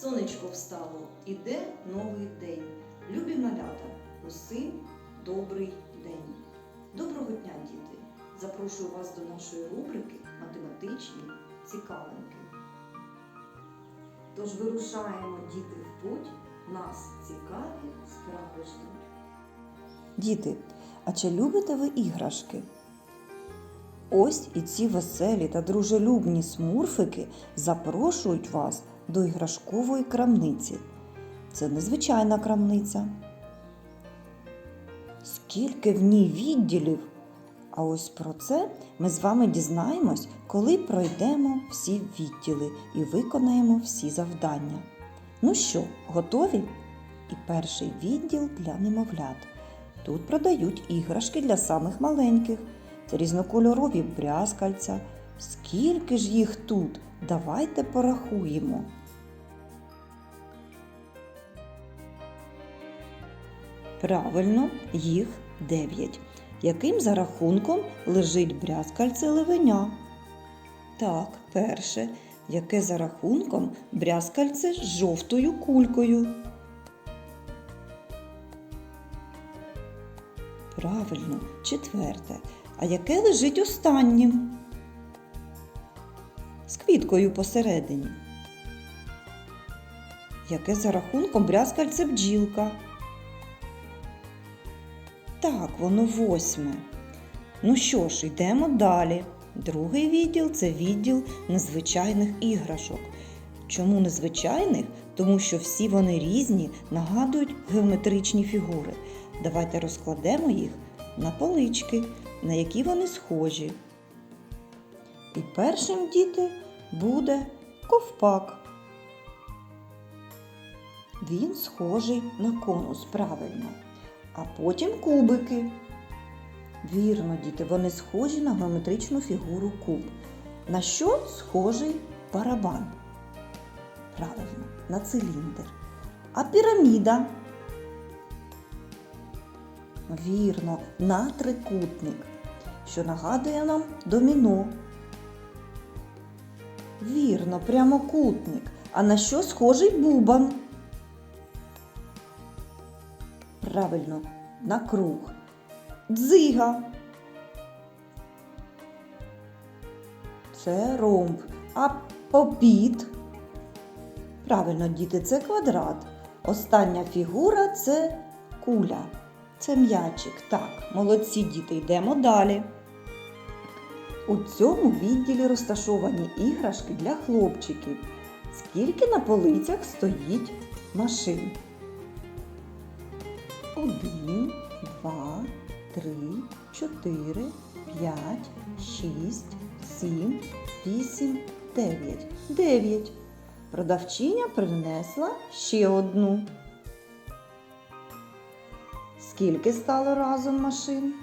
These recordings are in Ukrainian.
Сонечко встало, іде новий день. Любі малята, усім добрий день. Доброго дня, діти! Запрошую вас до нашої рубрики Математичні цікавинки. Тож вирушаємо діти в путь, нас цікаві справи ждуть. Діти, а чи любите ви іграшки? Ось і ці веселі та дружелюбні смурфики запрошують вас до іграшкової крамниці. Це незвичайна крамниця. Скільки в ній відділів? А ось про це ми з вами дізнаємось, коли пройдемо всі відділи і виконаємо всі завдання. Ну що, готові? І перший відділ для немовлят. Тут продають іграшки для самих маленьких. Це різнокольорові брязкальця. Скільки ж їх тут? Давайте порахуємо. Правильно, їх дев'ять. Яким за рахунком лежить брязкальце левеня? Так, перше. Яке за рахунком брязкальце з жовтою кулькою? Правильно, четверте. А яке лежить останнім? З квіткою посередині. Яке за рахунком брязкальце бджілка? Так, воно восьме. Ну що ж, йдемо далі. Другий відділ це відділ незвичайних іграшок. Чому незвичайних? Тому що всі вони різні, нагадують геометричні фігури. Давайте розкладемо їх на полички, на які вони схожі. І першим діти буде ковпак. Він схожий на конус, правильно. А потім кубики. Вірно, діти, вони схожі на геометричну фігуру куб. На що схожий барабан? Правильно, на циліндр. А піраміда? Вірно, на трикутник, що нагадує нам доміно. Вірно, прямокутник. А на що схожий бубан? Правильно, на круг. Дзига. Це ромб. А попіт. Правильно, діти, це квадрат. Остання фігура це куля. Це м'ячик. Так, молодці діти, йдемо далі. У цьому відділі розташовані іграшки для хлопчиків. Скільки на полицях стоїть машин? Один, два, три, чотири, п'ять, шість, сім, вісім, дев'ять. Дев'ять. Продавчиня принесла ще одну. Скільки стало разом машин?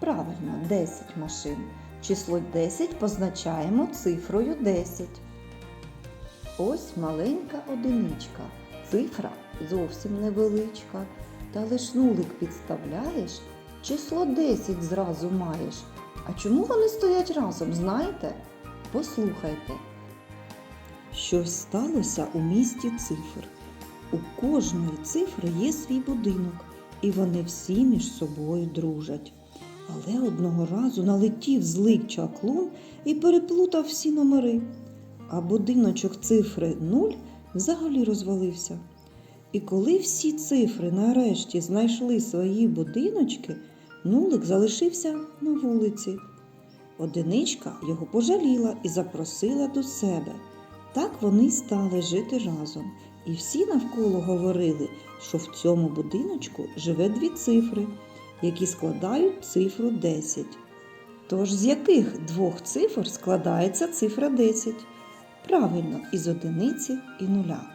Правильно, 10 машин. Число 10 позначаємо цифрою 10. Ось маленька одиничка. Цифра зовсім невеличка. Та лиш нулик підставляєш, число 10 зразу маєш. А чому вони стоять разом, знаєте? Послухайте. Щось сталося у місті цифр. У кожної цифри є свій будинок, і вони всі між собою дружать. Але одного разу налетів злий чаклун і переплутав всі номери, а будиночок цифри 0 взагалі розвалився. І коли всі цифри нарешті знайшли свої будиночки, нулик залишився на вулиці. Одиничка його пожаліла і запросила до себе. Так вони стали жити разом. І всі навколо говорили, що в цьому будиночку живе дві цифри, які складають цифру 10. Тож з яких двох цифр складається цифра 10? Правильно, із одиниці і нуля.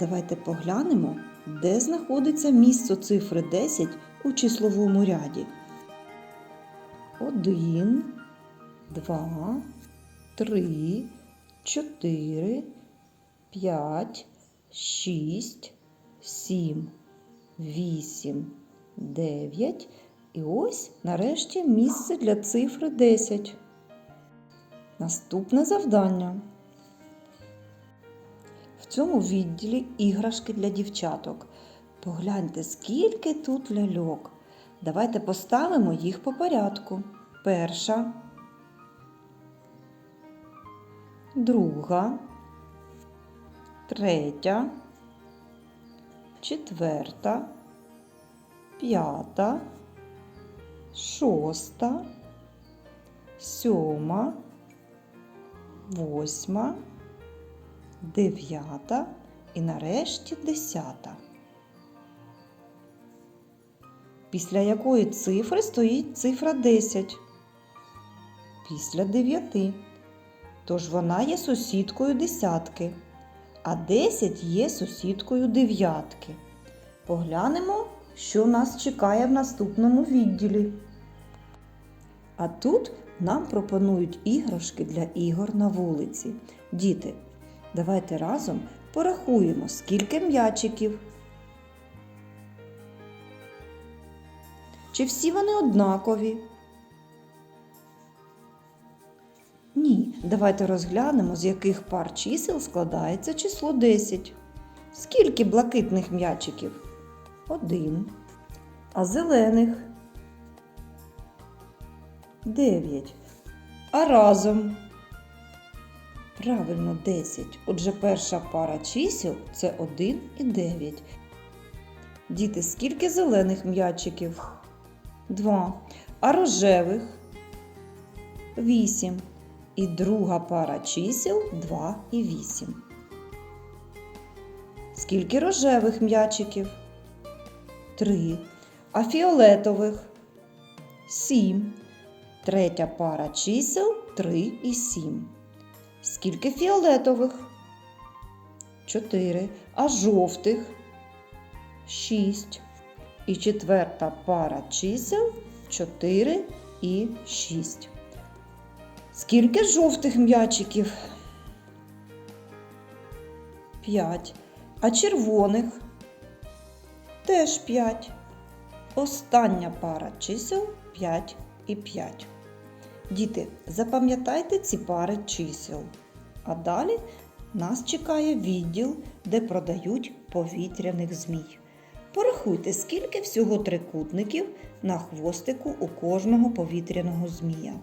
Давайте поглянемо, де знаходиться місце цифри 10 у числовому ряді. 1, 2, 3, 4, 5, 6, 7, 8, 9. І ось нарешті місце для цифри 10. Наступне завдання. Цьому відділі іграшки для дівчаток. Погляньте, скільки тут ляльок. Давайте поставимо їх по порядку. Перша, друга, третя, четверта, п'ята, шоста, сьома, восьма, дев'ята і нарешті десята. Після якої цифри стоїть цифра 10? Після 9. Тож вона є сусідкою десятки, а 10 є сусідкою дев'ятки. Поглянемо, що нас чекає в наступному відділі. А тут нам пропонують іграшки для ігор на вулиці. Діти, давайте разом порахуємо, скільки м'ячиків. Чи всі вони однакові? Ні, давайте розглянемо, з яких пар чисел складається число 10. Скільки блакитних м'ячиків? Один. А зелених? Дев'ять. А разом? Правильно, 10. Отже, перша пара чисел це 1 і 9. Діти, скільки зелених м'ячиків? Два. А рожевих? Вісім. І друга пара чисел 2 і 8. Скільки рожевих м'ячиків? Три. А фіолетових? Сім. Третя пара чисел 3 і 7. Скільки фіолетових? 4. А жовтих? 6. І четверта пара чисел 4 і 6. Скільки жовтих м'ячиків? 5. А червоних? Теж 5. Остання пара чисел 5 і 5. Діти, запам'ятайте ці пари чисел. А далі нас чекає відділ, де продають повітряних змій. Порахуйте, скільки всього трикутників на хвостику у кожного повітряного змія.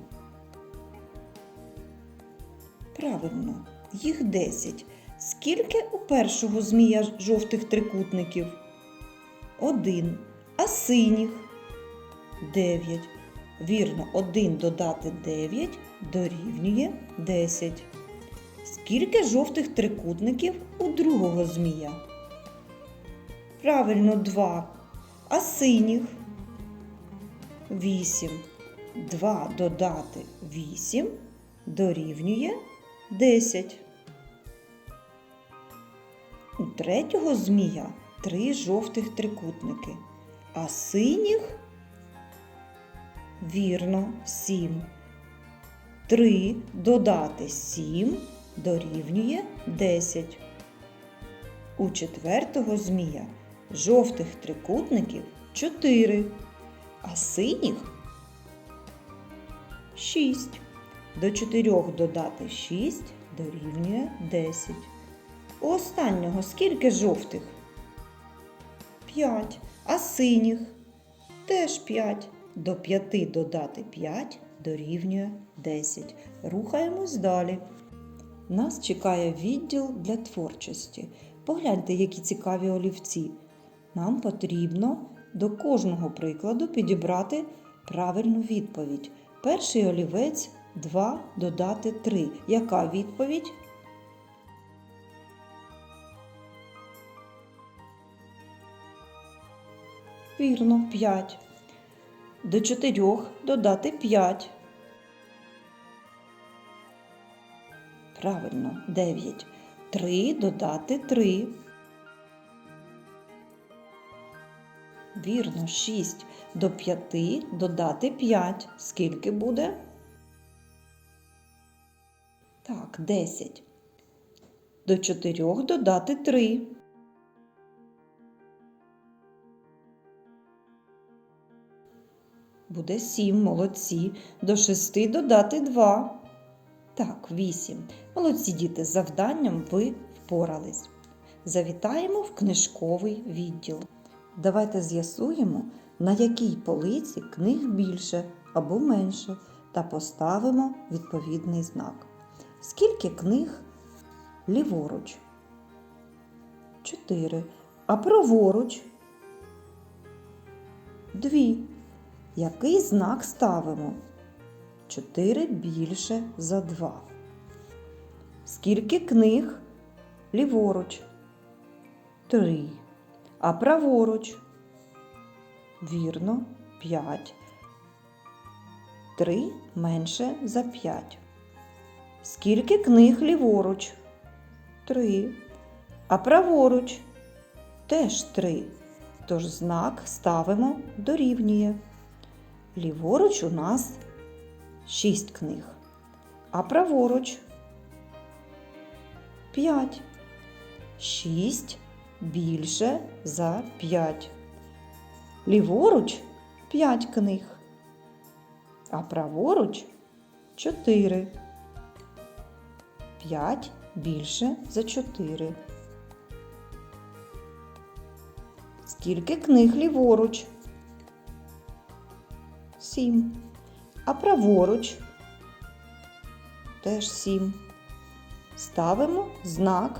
Правильно, їх 10. Скільки у першого змія жовтих трикутників? Один. А синіх? 9. Вірно, 1 додати 9 дорівнює 10. Скільки жовтих трикутників у другого змія? Правильно, 2. А синіх? 8. 2 додати 8 дорівнює 10. У третього змія три жовтих трикутники, а синіх вірно 7. 3 додати 7 дорівнює 10. У четвертого змія жовтих трикутників 4, а синіх 6. До 4 додати 6 дорівнює 10. У останнього скільки жовтих? 5. А синіх? Теж 5. До 5 додати 5 дорівнює 10. Рухаємось далі. Нас чекає відділ для творчості. Погляньте, які цікаві олівці. Нам потрібно до кожного прикладу підібрати правильну відповідь. Перший олівець 2 додати 3. Яка відповідь? Вірно, 5. До 4 додати 5. Правильно, 9. 3 додати 3. Вірно, 6. До 5 додати 5. Скільки буде? Так, 10. До 4 додати 3. Буде 7, молодці. До 6 додати 2. Так, 8. Молодці діти, з завданням ви впорались. завітаємо в книжковий відділ. Давайте з'ясуємо, на якій полиці книг більше або менше, та поставимо відповідний знак. Скільки книг ліворуч? Чотири. А праворуч? Дві. Який знак ставимо? Чотири більше за два. Скільки книг ліворуч? Три. А праворуч? Вірно, п'ять. Три менше за п'ять. Скільки книг ліворуч? Три. А праворуч? Теж три. Тож знак ставимо дорівнює. Ліворуч у нас шість книг. А праворуч п'ять. Шість більше за п'ять. Ліворуч п'ять книг. А праворуч чотири. П'ять більше за чотири. Скільки книг ліворуч? Сім. А праворуч? Теж сім. Ставимо знак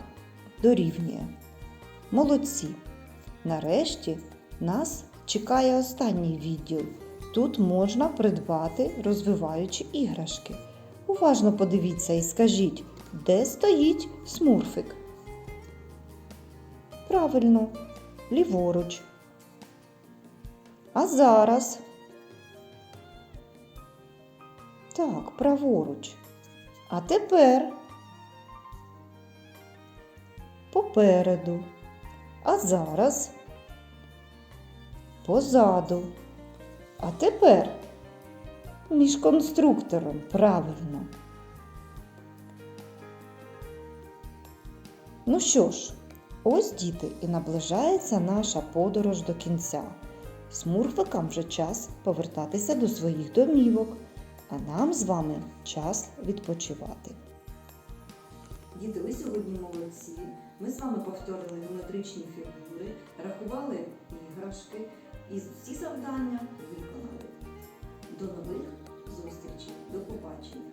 дорівнює. Молодці. Нарешті нас чекає останній відділ. Тут можна придбати розвиваючі іграшки. Уважно подивіться і скажіть, де стоїть смурфик? Правильно, ліворуч. А зараз. Так, праворуч. А тепер попереду. А зараз позаду. А тепер між конструктором правильно. Ну що ж, ось діти і наближається наша подорож до кінця. Смурфикам вже час повертатися до своїх домівок, а нам з вами час відпочивати. Діти, ви сьогодні молодці. Ми з вами повторили геометричні фігури, рахували іграшки і всі завдання виконали. До нових зустрічей. До побачення.